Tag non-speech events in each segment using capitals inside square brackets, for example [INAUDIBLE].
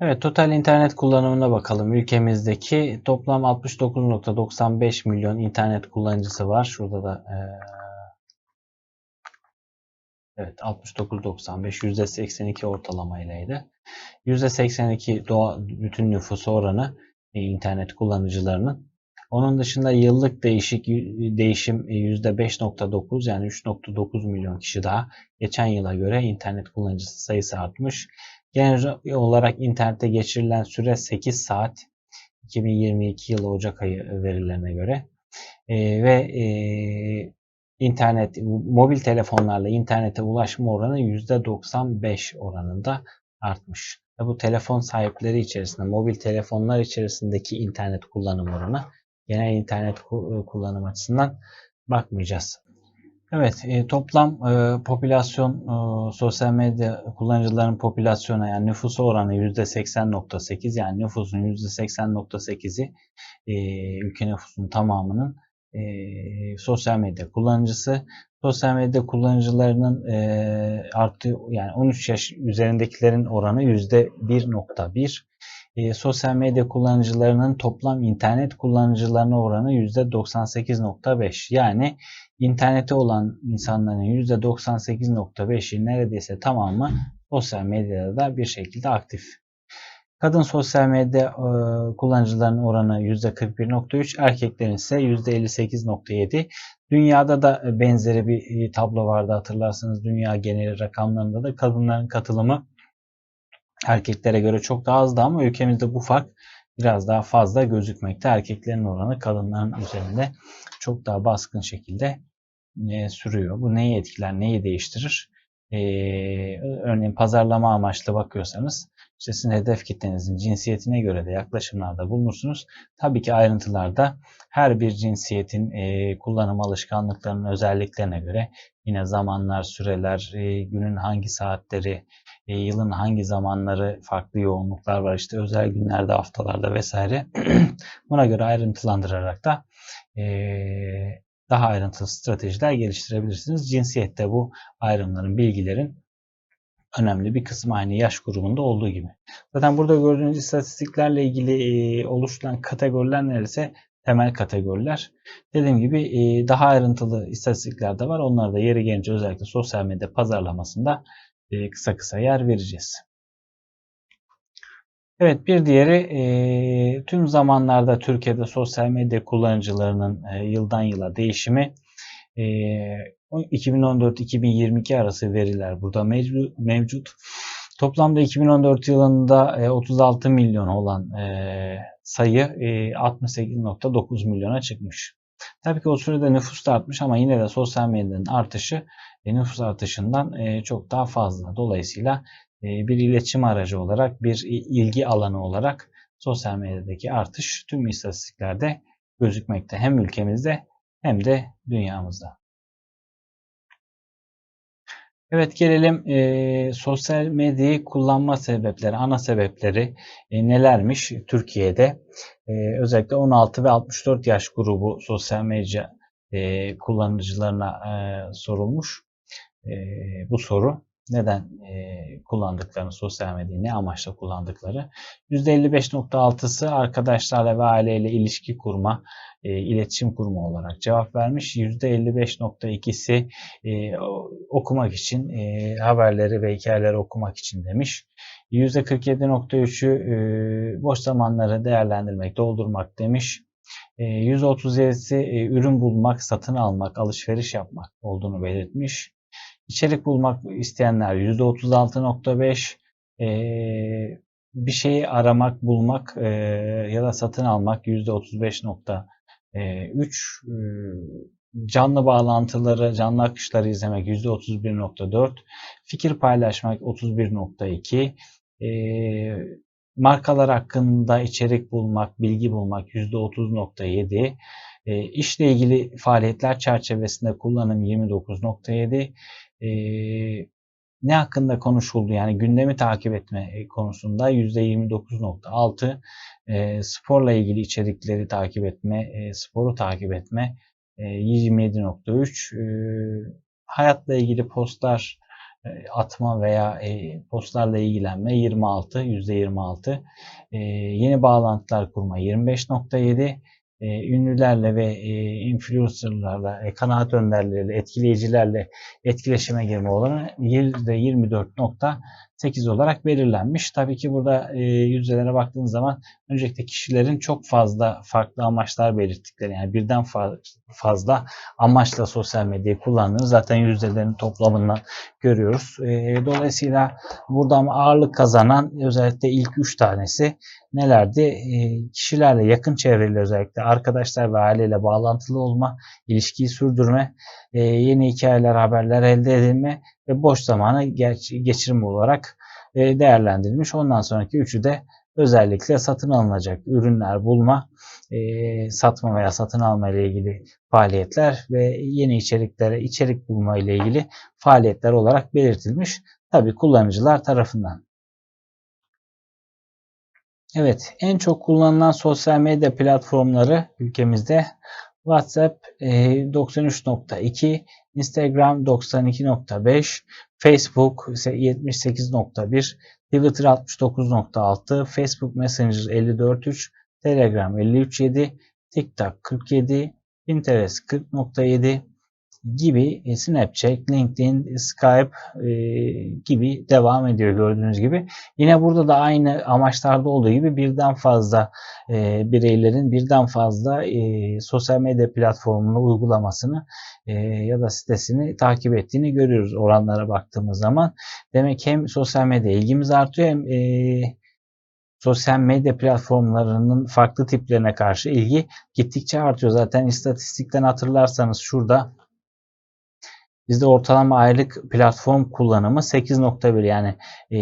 Evet, total internet kullanımına bakalım. Ülkemizdeki toplam 69.95 milyon internet kullanıcısı var. Şurada da eee, evet 69.95 %82 ortalamayleydi. %82 doğa, bütün nüfusu oranı e, internet kullanıcılarının. Onun dışında yıllık değişik değişim e, %5.9 yani 3.9 milyon kişi daha geçen yıla göre internet kullanıcısı sayısı artmış. Genel olarak internette geçirilen süre 8 saat 2022 yılı Ocak ayı verilerine göre e, ve e, internet mobil telefonlarla internete ulaşma oranı %95 oranında artmış. Ve bu telefon sahipleri içerisinde mobil telefonlar içerisindeki internet kullanım oranı genel internet kullanım açısından bakmayacağız. Evet, e, toplam e, popülasyon, e, sosyal medya kullanıcıların popülasyona yani nüfusa oranı %80.8 yani nüfusun %80.8'i e, ülke nüfusunun tamamının e, sosyal medya kullanıcısı. Sosyal medya kullanıcılarının e, artı yani 13 yaş üzerindekilerin oranı %1.1. E, sosyal medya kullanıcılarının toplam internet kullanıcılarına oranı %98.5. Yani internete olan insanların %98.5'i neredeyse tamamı sosyal medyada da bir şekilde aktif. Kadın sosyal medya e, kullanıcılarının oranı %41.3, erkeklerin ise %58.7. Dünyada da benzeri bir tablo vardı hatırlarsanız dünya geneli rakamlarında da kadınların katılımı erkeklere göre çok daha azdı ama ülkemizde bu fark biraz daha fazla gözükmekte. Erkeklerin oranı kadınların üzerinde çok daha baskın şekilde e, sürüyor. Bu neyi etkiler, neyi değiştirir? E, örneğin pazarlama amaçlı bakıyorsanız işte sizin hedef kitlenizin cinsiyetine göre de yaklaşımlarda bulunursunuz. Tabii ki ayrıntılarda her bir cinsiyetin e, kullanım alışkanlıklarının özelliklerine göre yine zamanlar, süreler, e, günün hangi saatleri, e, yılın hangi zamanları farklı yoğunluklar var işte özel günlerde, haftalarda vesaire. [CLEARS THROAT] Buna göre ayrıntılandırarak da e, daha ayrıntılı stratejiler geliştirebilirsiniz. Cinsiyette bu ayrımların, bilgilerin önemli bir kısmı aynı yaş grubunda olduğu gibi. Zaten burada gördüğünüz istatistiklerle ilgili e, oluşturulan kategoriler neredeyse temel kategoriler. Dediğim gibi e, daha ayrıntılı istatistikler de var. Onları da yeri gelince özellikle sosyal medya pazarlamasında e, kısa kısa yer vereceğiz. Evet bir diğeri e, tüm zamanlarda Türkiye'de sosyal medya kullanıcılarının e, yıldan yıla değişimi e, 2014-2022 arası veriler burada mevcut. Toplamda 2014 yılında 36 milyon olan sayı 68.9 milyona çıkmış. Tabii ki o sürede nüfus da artmış ama yine de sosyal medyanın artışı nüfus artışından çok daha fazla. Dolayısıyla bir iletişim aracı olarak, bir ilgi alanı olarak sosyal medyadaki artış tüm istatistiklerde gözükmekte. Hem ülkemizde hem de dünyamızda. Evet gelelim e, sosyal medyayı kullanma sebepleri, ana sebepleri e, nelermiş Türkiye'de? E, özellikle 16 ve 64 yaş grubu sosyal medya e, kullanıcılarına e, sorulmuş e, bu soru. Neden e, kullandıklarını, sosyal medyayı ne amaçla kullandıkları. %55.6'sı arkadaşlarla ve aileyle ilişki kurma, e, iletişim kurma olarak cevap vermiş. %55.2'si e, okumak için, e, haberleri ve hikayeleri okumak için demiş. %47.3'ü e, boş zamanları değerlendirmek, doldurmak demiş. E, %37'si e, ürün bulmak, satın almak, alışveriş yapmak olduğunu belirtmiş. İçerik bulmak isteyenler %36.5, e, bir şeyi aramak, bulmak e, ya da satın almak %35.3, e, canlı bağlantıları, canlı akışları izlemek %31.4, fikir paylaşmak 31.2, e, markalar hakkında içerik bulmak, bilgi bulmak %30.7, e, işle ilgili faaliyetler çerçevesinde kullanım 29.7, e, ne hakkında konuşuldu yani gündemi takip etme e, konusunda %29.6 e, sporla ilgili içerikleri takip etme, e, sporu takip etme e, 27.3 e, hayatla ilgili postlar atma veya e, postlarla ilgilenme 26, %26. E, yeni bağlantılar kurma 25.7. E, ünlülerle ve e, influencerlarla, e, kanaat önderleriyle, etkileyicilerle etkileşime girme oranı %24.8 olarak belirlenmiş. Tabii ki burada e, yüzdelere baktığınız zaman öncelikle kişilerin çok fazla farklı amaçlar belirttikleri yani birden fa- fazla amaçla sosyal medyayı kullandığını zaten yüzdelerin toplamından görüyoruz. E, dolayısıyla buradan ağırlık kazanan özellikle ilk 3 tanesi nelerdi? E, kişilerle yakın çevreyle özellikle arkadaşlar ve aileyle bağlantılı olma, ilişkiyi sürdürme, e, yeni hikayeler, haberler elde edilme ve boş zamanı geç, geçirme olarak e, değerlendirilmiş. Ondan sonraki üçü de özellikle satın alınacak ürünler bulma, e, satma veya satın alma ile ilgili faaliyetler ve yeni içeriklere içerik bulma ile ilgili faaliyetler olarak belirtilmiş. Tabi kullanıcılar tarafından. Evet, en çok kullanılan sosyal medya platformları ülkemizde WhatsApp 93.2, Instagram 92.5, Facebook ise 78.1, Twitter 69.6, Facebook Messenger 54.3, Telegram 53.7, TikTok 47, Pinterest 40.7 gibi e, Snapchat, LinkedIn, Skype e, gibi devam ediyor gördüğünüz gibi. Yine burada da aynı amaçlarda olduğu gibi birden fazla e, bireylerin birden fazla sosyal medya platformunu uygulamasını ya da sitesini takip ettiğini görüyoruz oranlara baktığımız zaman. Demek hem sosyal medya ilgimiz artıyor hem sosyal medya platformlarının farklı tiplerine karşı ilgi gittikçe artıyor. Zaten istatistikten hatırlarsanız şurada Bizde ortalama aylık platform kullanımı 8.1 yani e,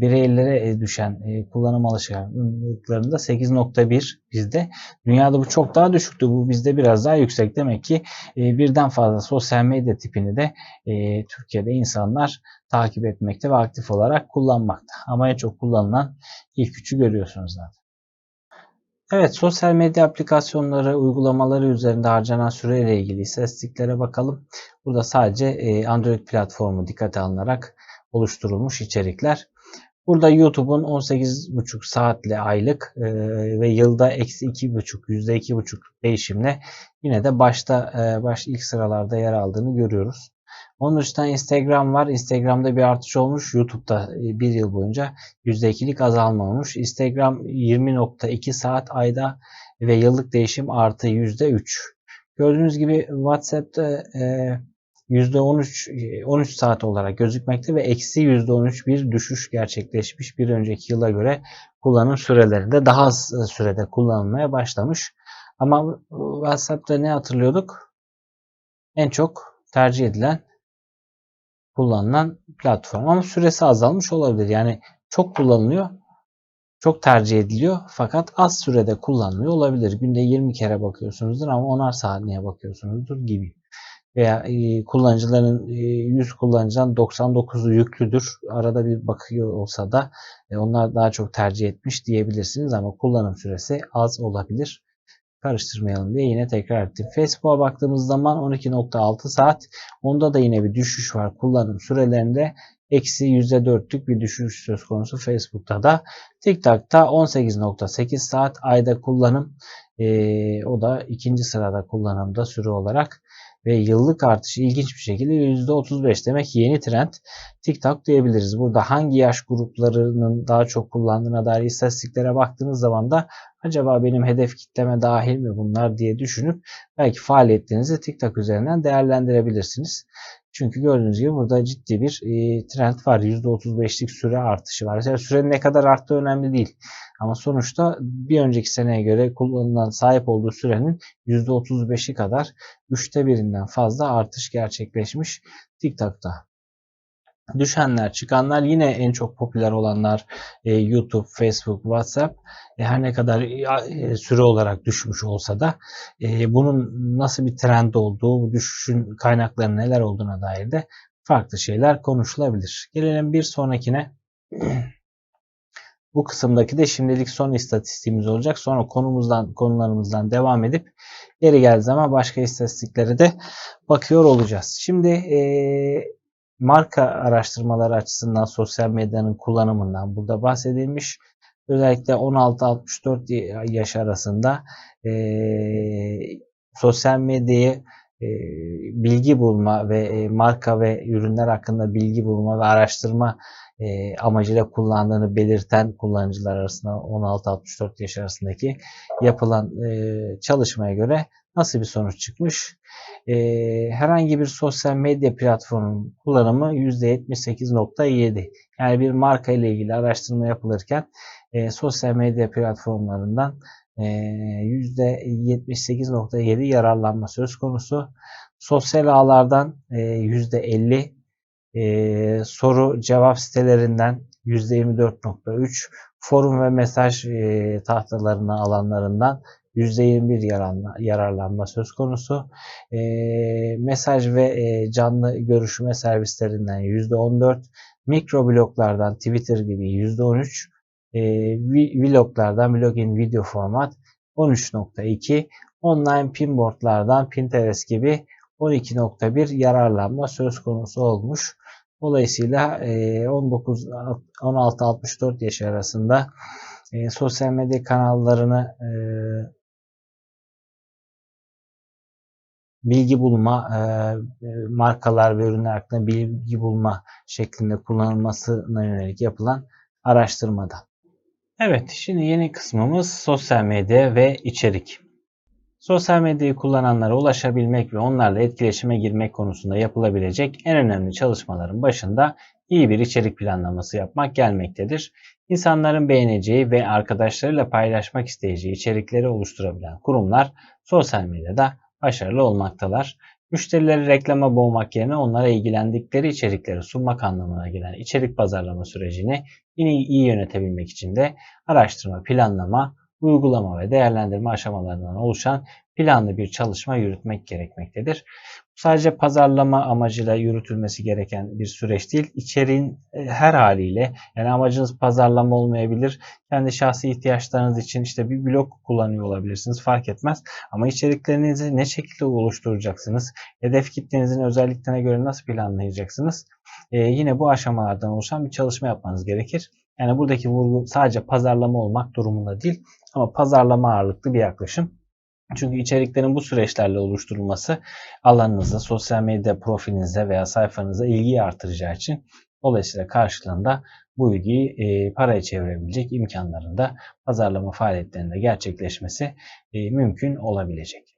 bireylere düşen e, kullanım alışkanlıklarında 8.1 bizde. Dünyada bu çok daha düşüktü. Bu bizde biraz daha yüksek. Demek ki e, birden fazla sosyal medya tipini de e, Türkiye'de insanlar takip etmekte ve aktif olarak kullanmakta. Ama en çok kullanılan ilk üçü görüyorsunuz zaten. Evet, sosyal medya aplikasyonları, uygulamaları üzerinde harcanan süre ile ilgili istatistiklere bakalım. Burada sadece e, Android platformu dikkate alınarak oluşturulmuş içerikler. Burada YouTube'un 18,5 saatle aylık e, ve yılda eksi 2,5 %2,5 değişimle yine de başta e, baş ilk sıralarda yer aldığını görüyoruz. Onun dışında Instagram var. Instagram'da bir artış olmuş. YouTube'da e, bir yıl boyunca %2'lik azalma olmuş. Instagram 20.2 saat ayda ve yıllık değişim artı %3. Gördüğünüz gibi WhatsApp'ta e, %13 13 saat olarak gözükmekte ve eksi %13 bir düşüş gerçekleşmiş bir önceki yıla göre kullanım sürelerinde daha az sürede kullanılmaya başlamış. Ama WhatsApp'ta ne hatırlıyorduk? En çok tercih edilen kullanılan platform. Ama süresi azalmış olabilir. Yani çok kullanılıyor, çok tercih ediliyor fakat az sürede kullanılıyor olabilir. Günde 20 kere bakıyorsunuzdur ama 10'ar saniye bakıyorsunuzdur gibi. Veya e, kullanıcıların e, 100 kullanıcıdan 99'u yüklüdür. Arada bir bakıyor olsa da e, onlar daha çok tercih etmiş diyebilirsiniz ama kullanım süresi az olabilir karıştırmayalım diye yine tekrar ettim. Facebook'a baktığımız zaman 12.6 saat. Onda da yine bir düşüş var. Kullanım sürelerinde eksi %4'lük bir düşüş söz konusu Facebook'ta da. TikTok'ta 18.8 saat ayda kullanım. Ee, o da ikinci sırada kullanımda süre olarak ve yıllık artışı ilginç bir şekilde %35. Demek yeni trend TikTok diyebiliriz. Burada hangi yaş gruplarının daha çok kullandığına dair istatistiklere baktığınız zaman da acaba benim hedef kitleme dahil mi bunlar diye düşünüp belki faaliyetlerinizi TikTok üzerinden değerlendirebilirsiniz. Çünkü gördüğünüz gibi burada ciddi bir e, trend var. %35'lik süre artışı var. Yani sürenin ne kadar arttığı önemli değil. Ama sonuçta bir önceki seneye göre kullanılan sahip olduğu sürenin %35'i kadar üçte birinden fazla artış gerçekleşmiş TikTok'ta. Düşenler, çıkanlar yine en çok popüler olanlar e, YouTube, Facebook, WhatsApp. E, her ne kadar e, süre olarak düşmüş olsa da e, bunun nasıl bir trend olduğu, bu düşüşün kaynakları neler olduğuna dair de farklı şeyler konuşulabilir. Gelelim bir sonrakine. Bu kısımdaki de şimdilik son istatistiğimiz olacak. Sonra konumuzdan konularımızdan devam edip geri geldiği zaman başka istatistiklere de bakıyor olacağız. Şimdi e, marka araştırmaları açısından sosyal medyanın kullanımından burada bahsedilmiş. Özellikle 16-64 yaş arasında e, sosyal medyayı e, bilgi bulma ve e, marka ve ürünler hakkında bilgi bulma ve araştırma e, amacıyla kullandığını belirten kullanıcılar arasında 16-64 yaş arasındaki yapılan e, çalışmaya göre nasıl bir sonuç çıkmış? E, herhangi bir sosyal medya platformunun kullanımı %78.7. Yani bir marka ile ilgili araştırma yapılırken e, sosyal medya platformlarından %78.7 yararlanma söz konusu. Sosyal ağlardan %50, soru cevap sitelerinden %24.3, forum ve mesaj tahtalarına alanlarından %21 yararlanma söz konusu. mesaj ve canlı görüşme servislerinden %14, mikrobloglardan Twitter gibi %13, e, vloglardan vlogin video format 13.2 online pinboardlardan Pinterest gibi 12.1 yararlanma söz konusu olmuş. Dolayısıyla 19 16-64 yaş arasında e, sosyal medya kanallarını bilgi bulma, e, markalar ve ürünler hakkında bilgi bulma şeklinde kullanılmasına yönelik yapılan araştırmada. Evet, şimdi yeni kısmımız sosyal medya ve içerik. Sosyal medyayı kullananlara ulaşabilmek ve onlarla etkileşime girmek konusunda yapılabilecek en önemli çalışmaların başında iyi bir içerik planlaması yapmak gelmektedir. İnsanların beğeneceği ve arkadaşlarıyla paylaşmak isteyeceği içerikleri oluşturabilen kurumlar sosyal medyada başarılı olmaktalar. Müşterileri reklama boğmak yerine onlara ilgilendikleri içerikleri sunmak anlamına gelen içerik pazarlama sürecini yine iyi yönetebilmek için de araştırma, planlama, uygulama ve değerlendirme aşamalarından oluşan planlı bir çalışma yürütmek gerekmektedir. Bu sadece pazarlama amacıyla yürütülmesi gereken bir süreç değil. İçeriğin e, her haliyle yani amacınız pazarlama olmayabilir. Kendi şahsi ihtiyaçlarınız için işte bir blog kullanıyor olabilirsiniz fark etmez. Ama içeriklerinizi ne şekilde oluşturacaksınız? Hedef kitlenizin özelliklerine göre nasıl planlayacaksınız? Ee, yine bu aşamalardan oluşan bir çalışma yapmanız gerekir. Yani buradaki vurgu sadece pazarlama olmak durumunda değil ama pazarlama ağırlıklı bir yaklaşım. Çünkü içeriklerin bu süreçlerle oluşturulması alanınızda, sosyal medya profilinizde veya sayfanıza ilgiyi artıracağı için dolayısıyla karşılığında bu ilgiyi e, paraya çevirebilecek imkanlarında pazarlama faaliyetlerinde gerçekleşmesi e, mümkün olabilecek.